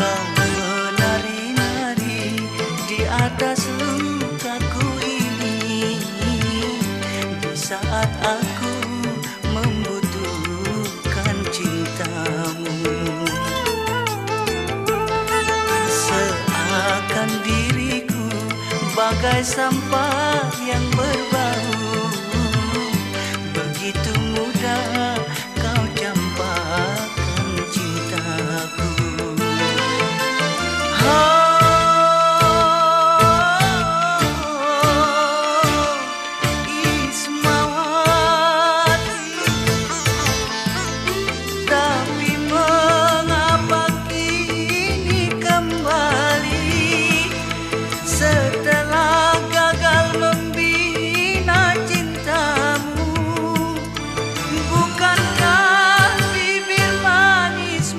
Kau menari-nari di atas lukaku ini. Di saat aku membutuhkan cintamu. Seakan diriku bagai sampah